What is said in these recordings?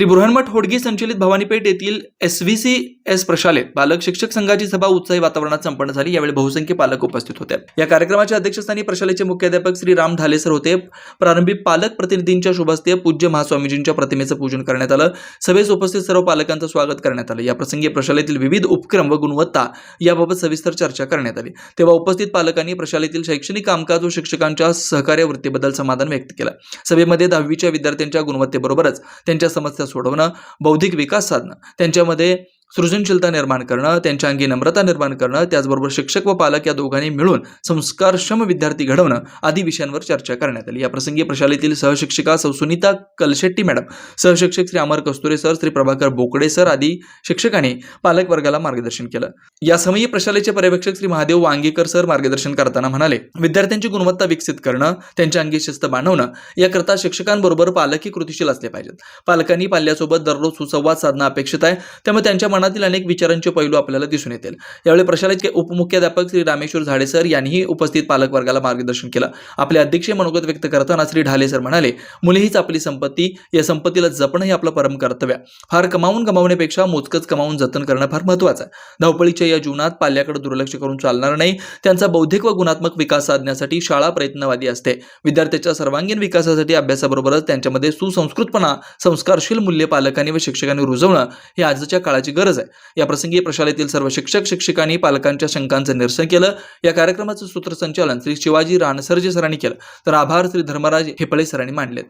श्री बृहन्मठ होडगी संचलित भवानीपेठ येथील S V C S प्रशालेत पालक शिक्षक संघाची सभा उत्साही वातावरणात संपन्न झाली. यावेळी बहुसंख्य पालक उपस्थित होते. या कार्यक्रमाच्या अध्यक्षस्थानी प्रशालेचे मुख्याध्यापक श्री राम ढालेसर होते. प्रारंभी पालक प्रतिनिधींच्या शुभस्ते पूज्य महास्वामीजींच्या प्रतिमेचं पूजन करण्यात आलं. सभेस उपस्थित सर्व पालकांचं स्वागत करण्यात आलं. या प्रसंगी प्रशालेतील विविध उपक्रम व गुणवत्ता याबाबत सविस्तर चर्चा करण्यात आली. तेव्हा उपस्थित पालकांनी प्रशालेतील शैक्षणिक कामकाज व शिक्षकांच्या सहकार्य वृत्तीबद्दल समाधान व्यक्त केलं. सभेमध्ये दहावीच्या विद्यार्थ्यांच्या गुणवत्तेबरोबरच त्यांच्या समस्या सोडवणं बौद्धिक विकास साधणं. त्यांच्यामध्ये सृजनशीलता निर्माण करणं त्यांच्या अंगी नम्रता निर्माण करणं त्याचबरोबर शिक्षक व पालक या दोघांनी मिळून संस्कारक्षम विद्यार्थी घडवणं आदी विषयांवर चर्चा करण्यात आली. या प्रसंगी प्रशालेतील सहशिक्षिका सौ सुनीता कलशेट्टी मॅडम सहशिक्षक श्री अमर कस्तुरे सर श्री प्रभाकर बोकडे सर आदी शिक्षकांनी पालक वर्गाला मार्गदर्शन केलं. या समयी प्रशालेचे पर्यवेक्षक श्री महादेव वांगेकर सर मार्गदर्शन करताना म्हणाले विद्यार्थ्यांची गुणवत्ता विकसित करणं त्यांच्या अंगी शिस्त बांधवणं याकरता शिक्षकांबरोबर पालकही कृतीशील असले पाहिजेत. पालकांनी पाल्यासोबत दररोज सुसंवाद साधणं अपेक्षित आहे. त्यामुळे त्यांच्या मनातील अनेक विचारांचे पैलू आपल्याला दिसून येतील. यावेळी प्रशालेचे उपमुख्याध्यापक श्री रामेश्वर झाडे सर यांनीही उपस्थित पालक वर्गाला मार्गदर्शन केलं. आपले अध्यक्षीय मनोगत व्यक्त करताना श्री ढाले सर म्हणाले मुले हीच आपली संपत्ती या संपत्तीला जपणं हे आपलं परम कर्तव्य फार कमावून कमावण्यापेक्षा मोजकच कमावून जतन करणं फार महत्वाचं आहे. धावपळीच्या या जीवनात पाल्याकडे दुर्लक्ष करून चालणार नाही. त्यांचा बौद्धिक व गुणात्मक विकास साधण्यासाठी शाळा प्रयत्नवादी असते. विद्यार्थ्याच्या सर्वांगीण विकासासाठी अभ्यासाबरोबरच त्यांच्यामध्ये सुसंस्कृतपणा संस्कारशील मूल्य पालकांनी व शिक्षकांनी रुजवणं हे आजच्या काळाची गरज गरज आहे. या प्रसंगी प्रशालेतील सर्व शिक्षक शिक्षकांनी पालकांच्या शंकांचं निरसन केलं. या कार्यक्रमाचं सूत्रसंचालन श्री शिवाजी रानसर्जे सरांनी केलं. तर आभार श्री धर्मराज हेपळे सरांनी मांडलेत.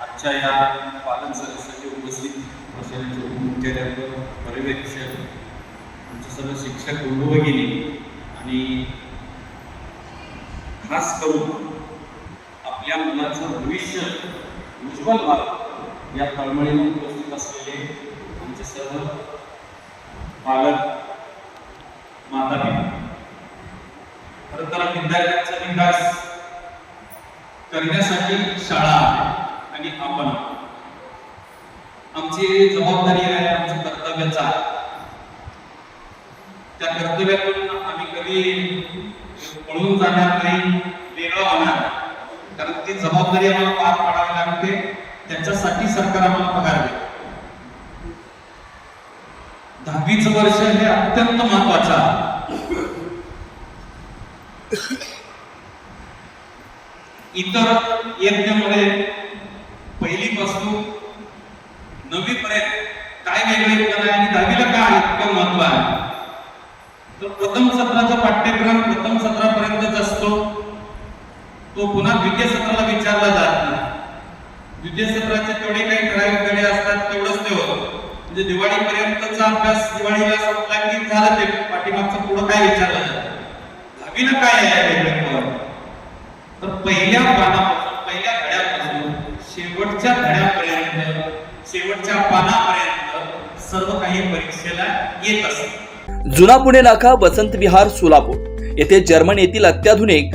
आजच्या या पालन सदस्याचे उपस्थित प्रशालेचे उपमुख्याध्यापक पर्यवेक्षक आमचे सर्व शिक्षक बंधू भगिनी आणि खास करून आपल्या मुलाचं भविष्य उज्ज्वल व्हावं या तळमळीने उपस्थित असलेले आमचे सर्व पालक माता पिता खरं तर विद्यार्थ्यांचा विकास करण्यासाठी शाळा आहे आणि आपण. आमची जबाबदारी आहे आमचं कर्तव्यच आहे. त्या कर्तव्यातून आम्ही कधी पळून जाणार नाही वेगळं होणार कारण ती जबाबदारी आम्हाला पार पाडावी लागते त्याच्यासाठी सरकार आम्हाला पगार देते. दहावीचं वर्ष हे अत्यंत महत्वाचं इतर इयत्तेमध्ये पहिलीपासून नवी पर्यंत काय वेगळे आहे आणि दहावीला काय इतकं महत्त्व आहे? तर प्रथम सत्राचा पाठ्यक्रम प्रथम सत्रापर्यंतच असतो. तो पुन्हा द्वितीय सत्राला विचारला जात नाही. द्वितीय सत्राचे तेवढे काही ठराविक धडे असतात तेवढंच ते होतं म्हणजे दिवाळीपर्यंतचा अभ्यास दिवाळीला संपला की झालं ते पाठीमागचं पुढं काय विचारलं जातं दहावीला काय आहे तर पहिल्या पानापासून पहिल्या धड्यापासून शेवटच्या धड्यापर्यंत शेवटच्या पानापर्यंत सर्व काही परीक्षेला येत असत. जुना पुणे नाका वसंत विहार सोलापूर. येथे जर्मन येथील अत्याधुनिक